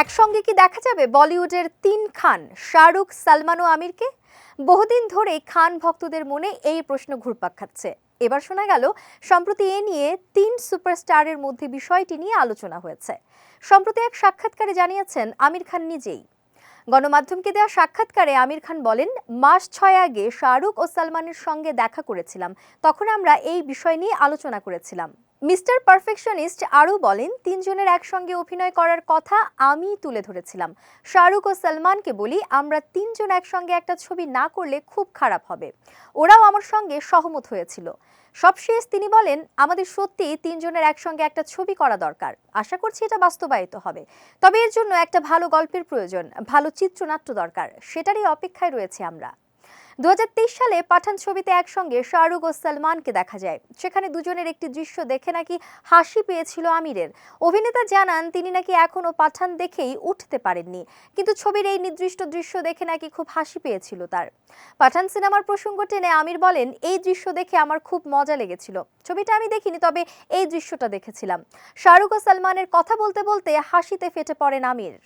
একসঙ্গে কি দেখা যাবে বলিউডের তিন খান? শাহরুখ, সালমান ও আমিরকে? বহুদিন ধরে খান ভক্তদের মনে এই প্রশ্ন ঘুরপাক খাচ্ছে। এবার শোনা গেল, সম্প্রতি এ নিয়ে তিন সুপারস্টারের মধ্যে বিষয়টি নিয়ে আলোচনা হয়েছে। সম্প্রতি এক সাক্ষাৎকারে জানিয়েছেন আমির খান নিজেই। গণমাধ্যমকে দেওয়া সাক্ষাৎকারে আমির খান বলেন, মাস ছয় আগে শাহরুখ ও সালমানের সঙ্গে দেখা করেছিলাম। তখন আমরা এই বিষয় নিয়ে আলোচনা করেছিলাম। মিস্টার পারফেকশনিস্ট আরও বলেন, তিনজনের একসঙ্গে অভিনয় করার কথা আমি তুলে ধরেছিলাম। শাহরুখ ও সালমানকে বলি, আমরা তিনজন একসঙ্গে একটা ছবি না করলে খুব খারাপ হবে। ওরাও আমার সঙ্গে সহমত হয়েছিল। সবশেষ তিনি বলেন, আমাদের সত্যি তিনজনের একসঙ্গে একটা ছবি করা দরকার। আশা করছি এটা বাস্তবায়িত হবে। তবে এর জন্য একটা ভালো গল্পের প্রয়োজন, ভালো চিত্রনাট্য দরকার, সেটারই অপেক্ষায় রয়েছে আমরা। দু হাজার তেইশ সালে পাঠান ছবিতে একসঙ্গে শাহরুখ ও সালমানকে দেখা যায়। সেখানে দুজনের একটি দৃশ্য দেখে নাকি হাসি পেয়েছিল আমিরের। অভিনেতা জানান, তিনি নাকি এখনও পাঠান দেখেই উঠতে পারেননি। কিন্তু ছবির এই নির্দিষ্ট দৃশ্য দেখে নাকি খুব হাসি পেয়েছিল তার। পাঠান সিনেমার প্রসঙ্গ টেনে আমির বলেন, এই দৃশ্য দেখে আমার খুব মজা লেগেছিল। ছবিটা আমি দেখিনি, তবে এই দৃশ্যটা দেখেছিলাম। শাহরুখ ও সালমানের কথা বলতে বলতে হাসিতে ফেটে পড়েন আমির।